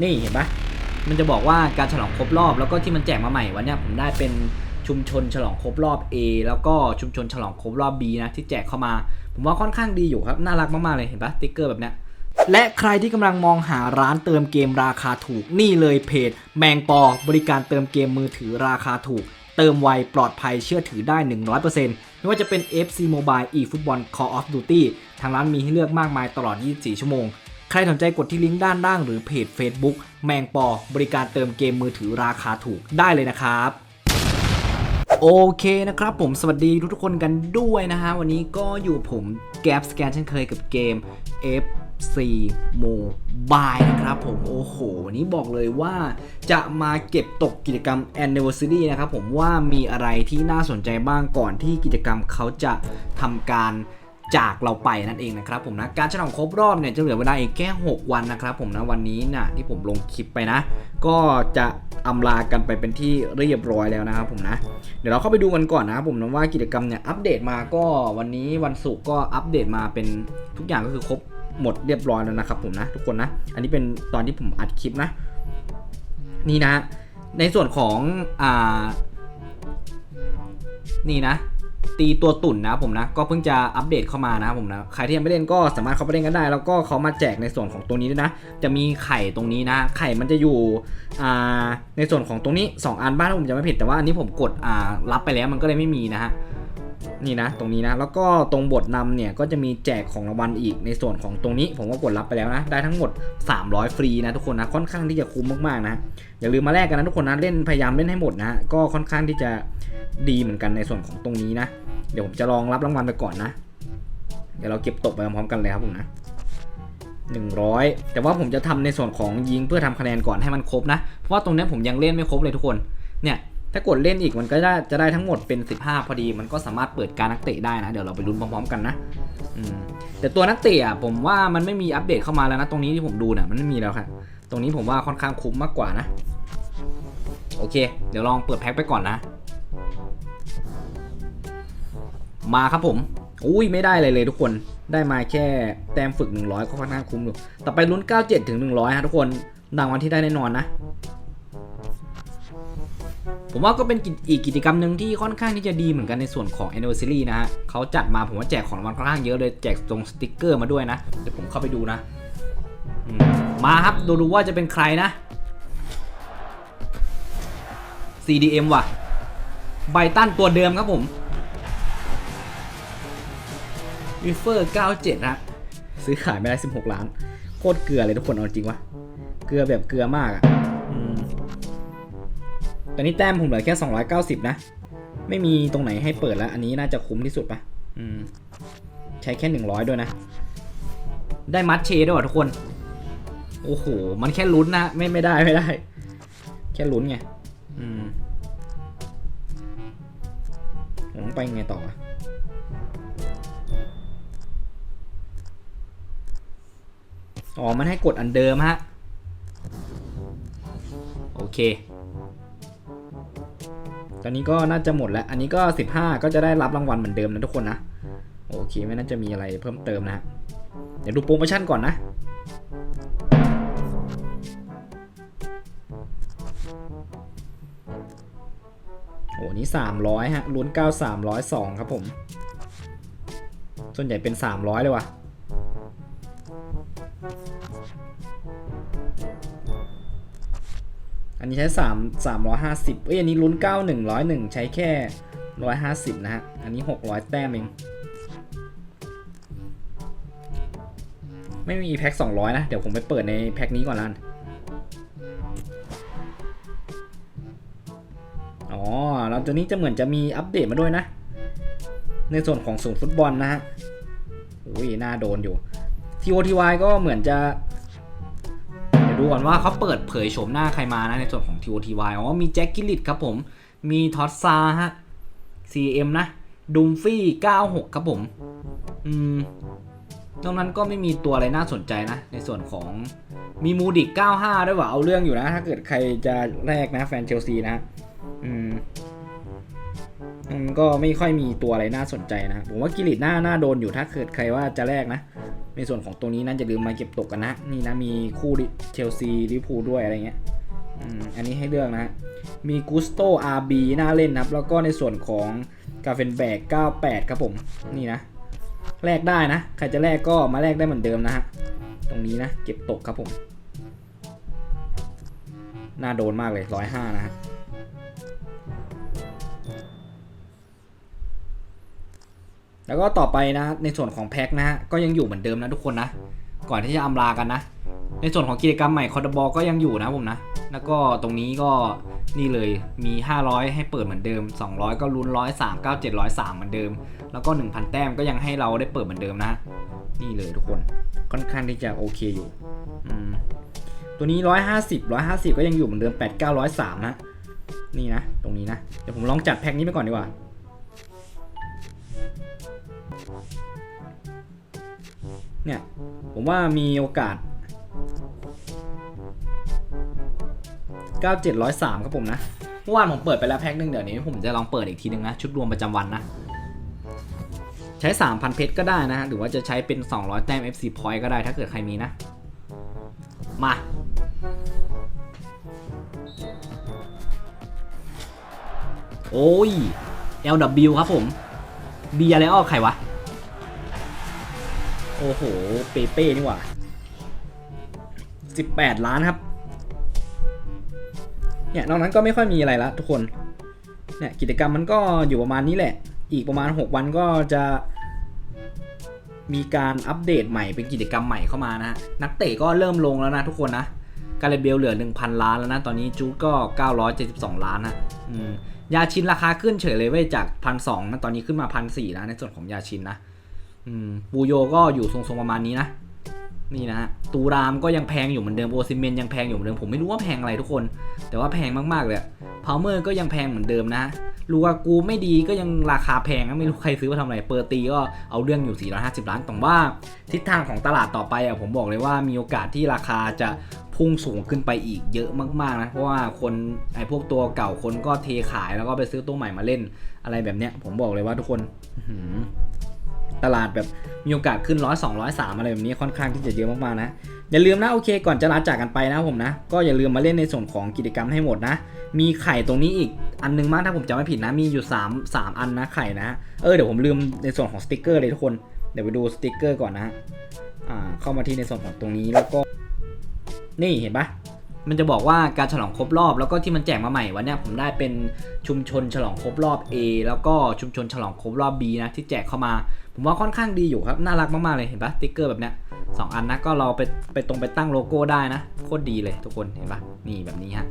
นี่เห็นปะมันจะบอกว่าการฉลองครบรอบแล้วก็ที่มันแจกมาใหม่วันนี้ผมได้เป็นชุมชนฉลองครบรอบ A แล้วก็ชุมชนฉลองครบรอบ B นะที่แจกเข้ามา ผมว่าค่อนข้างดีอยู่ครับ น่ารักมากๆเลยเห็นปะติ๊กเกอร์แบบเนี้ยและใครที่กำลังมองหาร้านเติมเกมราคาถูกนี่เลยเพจ แมงปอบริการเติมเกมมือถือราคาถูก เติมไวปลอดภัยเชื่อถือได้ 100%ไม่ว่าจะเป็น FC Mobile eFootball Call of Duty ทางร้านมีให้เลือกมากมายตลอด 24 ชั่วโมง ใครสนใจกดที่ลิงก์ด้านล่างหรือเพจ Facebook แมงปอบริการเติมเกมมือถือราคาถูกได้เลยนะครับโอเคนะครับผมสวัสดีทุกๆคนกันด้วยนะฮะ วันนี้ก็อยู่ผมแก p สแกนเช่นเคยกับเกม FC Mobile นะครับผมโอ้โห วันนี้บอกเลยว่าจะมาเก็บตกกิจกรรม Anniversary นะครับผมว่ามีอะไรที่น่าสนใจบ้างก่อนที่กิจกรรมเขาจะทำการ จากเราไปนั่นเองนะครับผมนะการฉลองครบรอบเนี่ยจะเหลือเวลาอีกแค่ 6 วันนะครับผมนะวันนี้น่ะที่ผมลงคลิปไปนะ ก็จะอำลากันไปเป็นที่เรียบร้อยแล้วนะครับผมนะ เดี๋ยวเราเข้าไปดูกันก่อนนะครับผมนะว่ากิจกรรมเนี่ยอัปเดตมาก็วันนี้วันศุกร์ก็อัปเดตมาเป็นทุกอย่างก็คือครบหมดเรียบร้อยแล้วนะครับผมนะ ทุกคนนะ อันนี้เป็นตอนที่ผมอัดคลิปนะ นี่นะ ในส่วนของอ่านี่นะ ตีตัวตุ่นนะผมนะ ก็เพิ่งจะอัปเดตเข้ามานะผมนะใครที่ยังไม่เล่นก็สามารถเข้าไปเล่นกันได้ แล้วก็เขามาแจกในส่วนของตรงนี้ด้วยนะ จะมีไข่ตรงนี้นะ ไข่มันจะอยู่ในส่วนของตรงนี้ 2 อันบ้านผมจะไม่ผิดแต่ว่าอันนี้ผมกดรับไปแล้วมันก็เลยไม่มีนะฮะนี่นะตรงนี้นะแล้วก็ตรงบทนำเนี่ยก็จะมีแจกของรางวัลอีกในส่วนของตรงนี้ ผมก็กดรับไปแล้วนะ ได้ทั้งหมด 300 ฟรีนะทุกคนนะค่อนข้างที่จะคุ้มมากๆนะอย่าลืมมาแลกกันนะทุกคนนะเล่นพยายามเล่นให้หมดนะก็ค่อนข้างที่จะ ดีเหมือนกันในส่วนของตรงนี้นะ เดี๋ยวผมจะลองรับรางวัลไปก่อนนะ เดี๋ยวเราเก็บตกไปพร้อมๆกันเลยครับผมนะ100 แต่ว่าผมจะทำในส่วนของยิงเพื่อทำคะแนนก่อนให้มันครบนะ เพราะว่าตรงนี้ผมยังเล่นไม่ครบเลยทุกคน เนี่ยถ้ากดเล่นอีกมันก็จะจะได้ทั้งหมดเป็น 15 พอดี มันก็สามารถเปิดการนักเตะได้นะ เดี๋ยวเราไปลุ้นพร้อมๆกันนะแต่ตัวนักเตะอะผมว่ามันไม่มีอัปเดตเข้ามาแล้วนะตรงนี้ที่ผมดูเนี่ยมันไม่มีแล้วครับตรงนี้ผมว่าค่อนข้างคุ้มมากกว่านะ โอเค เดี๋ยวลองเปิดแพ็คไปก่อนนะ มาครับผม อุ้ยไม่ได้เลยเลยทุกคน ได้มาแค่แต้มฝึก 100 ก็ค่อนข้างคุ้มอยู่ ต่อไปลุ้น 97 ถึง 100 ฮะทุกคนรางวัลที่ได้แน่นอนนะ ผมว่าก็เป็นกิจอีกกิจกรรมหนึ่งที่ค่อนข้างที่จะดีเหมือนกันในส่วนของ anniversary นะฮะเขาจัดมาผมว่าแจกของรางวัลค่อนข้างเยอะเลยแจกตรงสติกเกอร์มาด้วยนะ เดี๋ยวผมเข้าไปดูนะ มาครับ ดูดูว่าจะเป็นใครนะ CDM ว่ะ ไบตันตัวเดิมครับผมวิเฟอร์ 97 ฮะ ซื้อขายไม่ได้ 16 ล้าน โคตรเกลือเลยทุกคน เอาจริงวะ เกลือแบบเกลือมากอะ่ะตอนนี้แต้มผมเหลือแค่ 290 นะ ไม่มีตรงไหนให้เปิดแล้ว อันนี้น่าจะคุ้มที่สุดปะใช้แค่ 100 ด้วยนะ ได้มัดเชด้วยทุกคน โอ้โห มันแค่ลุ้นนะ ไม่ไม่ได้ไม่ได้ แค่ลุ้นไง อืม ผมต้องไปไงต่ออ๋อ มันให้กดอันเดิมฮะ โอเค ตอนนี้ก็น่าจะหมดแล้ว อันนี้ก็ 15 ก็จะได้รับรางวัลเหมือนเดิมนะทุกคนนะ โอเค ไม่น่าจะมีอะไรเพิ่มเติมนะฮะเดี๋ยวดูโปรโมชั่นก่อนนะ นี่ 300 ฮะ ลุ้น 9 302 ครับผม ส่วนใหญ่เป็น 300 เลยว่ะ อันนี้ใช้ 3 350เอ้ย อันนี้ลุ้น 9 101 ใช้แค่ 150 นะฮะ อันนี้ 600 แต้มเอง ไม่มีแพ็ค 200 นะ เดี๋ยวผมไปเปิดในแพ็คนี้ก่อนละกัน แล้วตัวนี้จะเหมือนจะมีอัปเดตมาด้วยนะ ในส่วนของศูนย์ฟุตบอลนะฮะอุ้ยน่าโดนอยู่ TOTY ก็เหมือนจะเดี๋ยวดูก่อนว่าเขาเปิดเผยโฉมหน้าใครมานะในส่วนของ TOTY อ๋อมีแจ็คกิลลิตครับผม มีท็อตซาฮะ CM นะดูมฟี่ 96 ครับผม อืม ตรงนั้นก็ไม่มีตัวอะไรน่าสนใจนะ ในส่วนของมีมูดิก 95 ด้วยว่ะเอาเรื่องอยู่นะ ถ้าเกิดใครจะแลกนะแฟนเชลซีนะ อืมอืมก็ไม่ค่อยมีตัวอะไรน่าสนใจนะผมว่ากิริตหน้าหน้าโดนอยู่ถ้าเกิดใครว่าจะแลกนะ ในส่วนของตัวนี้นะอย่าลืมมาเก็บตกกันนะ นี่นะมีคู่เชลซีลิพูด้วยอะไรเงี้ยอันนี้ให้เลือกนะ มีกุสโตอาร์บีน่าเล่นนะครับ แล้วก็ในส่วนของกาเฟนแบก 98 ครับผม นี่นะ แลกได้นะ ใครจะแลกก็มาแลกได้เหมือนเดิมนะฮะ ตรงนี้นะ เก็บตกครับผม น่าโดนมากเลย 105 นะฮะ แล้วก็ต่อไปนะ ในส่วนของแพ็คนะฮะก็ยังอยู่เหมือนเดิมนะทุกคนนะ ก่อนที่จะอำลากันนะ ในส่วนของกิจกรรมใหม่คอร์ดบอก็ยังอยู่นะผมนะ แล้วก็ตรงนี้ก็นี่เลยมี 500 ให้เปิดเหมือนเดิม 200 ก็ลุ้น103 97 103เจ็ดร้อยสามเหมือนเดิม แล้วก็ 1,000 แต้มก็ยังให้เราได้เปิดเหมือนเดิมนะ นี่เลยทุกคนค่อนข้างที่จะโอเคอยู่อืมตัวนี้ 150 150 ก็ยังอยู่เหมือนเดิม 89 0 3นะนี่นะ ตรงนี้นะ เดี๋ยวผมลองจัดแพ็คนี้ไปก่อนดีกว่า เนี่ย ผมว่ามีโอกาส 9703 ครับผมนะเมื่อวานผมเปิดไปแล้วแพ็คหนึ่งเดี๋ยวนี้ผมจะลองเปิดอีกทีหนึ่งนะ ชุดรวมประจำวันนะ ใช้ 3,000 เพชรก็ได้นะฮะ หรือว่าจะใช้เป็น 200 แต้ม FC point ก็ได้ถ้าเกิดใครมีนะ มาโอ้ย LW ครับผม B อะไรอ้อใครวะ โอ้โหเปเป้นี่หว่า18 ล้านครับ เนี่ยนอกนั้นก็ไม่ค่อยมีอะไรละทุกคน เนี่ยกิจกรรมมันก็อยู่ประมาณนี้แหละ อีกประมาณ 6 วันก็จะ มีการอัปเดตใหม่เป็นกิจกรรมใหม่เข้ามานะฮะ นักเตะก็เริ่มลงแล้วนะทุกคนนะ การเลเบลเหลือ 1,000 ล้านแล้วนะ ตอนนี้จูดก็ 972 ล้านนะอืมยาชินราคาขึ้นเฉยเลยเว้ยจากพันสนะ ตอนนี้ขึ้นมาพันสี่นะในส่วนของยาชินนะ อืมปูโยก็อยู่ทรงๆประมาณนี้นะ นี่นะฮะ ตูรามก็ยังแพงอยู่เหมือนเดิม โอซิเมนยังแพงอยู่เหมือนเดิม ผมไม่รู้ว่าแพงอะไรทุกคน แต่ว่าแพงมากๆเลยพาวเมอร์ก็ยังแพงเหมือนเดิมนะลูกากูไม่ดีก็ยังราคาแพงไม่รู้ใครซื้อมาทำอะไรเปอร์ตีก็เอาเรื่องอยู่ 450 ล้านแต่ว่า ทิศทางของตลาดต่อไปอะผมบอกเลยว่ามีโอกาสที่ราคาจะพุ่งสูงขึ้นไปอีกเยอะมากๆนะเพราะว่าคนไอ้พวกตัวเก่าคนก็เทขายแล้วก็ไปซื้อตัวใหม่มาเล่นอะไรแบบเนี้ย ผมบอกเลยว่าทุกคน ตลาดแบบมีโอกาสขึ้นร้อยสองร้อยสามอะไรแบบนี้ค่อนข้างที่จะเยอะมากๆนะ อย่าลืมนะโอเค ก่อนจะลาจากกันไปนะผมนะ ก็อย่าลืมมาเล่นในส่วนของกิจกรรมให้หมดนะ มีไข่ตรงนี้อีกอันนึงมากถ้าผมจำไม่ผิดนะ มีอยู่ 3 3 อันนะไข่นะเออเดี๋ยวผมลืมในส่วนของสติกเกอร์เลยทุกคนเดี๋ยวไปดูสติกเกอร์ก่อนนะอ่าเข้ามาที่ในส่วนของตรงนี้แล้วก็ นี่เห็นปะ มันจะบอกว่าการฉลองครบรอบแล้วก็ที่มันแจกมาใหม่วันนี้ผมได้เป็นชุมชนฉลองครบรอบ A แล้วก็ชุมชนฉลองครบรอบ B นะที่แจกเข้ามา ผมว่าค่อนข้างดีอยู่ครับน่ารักมากๆเลยเห็นปะติ๊กเกอร์แบบเนี้ยสองอันนะก็เราไปไปตรงไปตั้งโลโก้ได้นะโคตรดีเลยทุกคนเห็นปะนี่แบบนี้ฮะ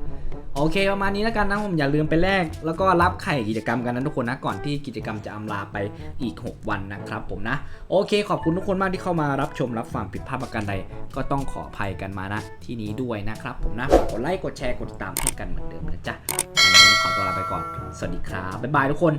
โอเคประมาณนี้แล้วกันนะผมอย่าลืมไปแลกแล้วก็รับไข่กิจกรรมกันนะทุกคนนะก่อนที่กิจกรรมจะอำลาไปอีก 6 วันนะครับผมนะ โอเค ขอบคุณทุกคนมากที่เข้ามารับชมรับฟังผิดพลาดประการใด ก็ต้องขออภัยกันมานะที่นี้ด้วยนะครับผมนะกกดไลค์กดแชร์กดติดตามให้กันเหมือนเดิมนะจ๊ะวันนี้ขอตัวลาไปก่อน สวัสดีครับบ๊ายบายทุกคน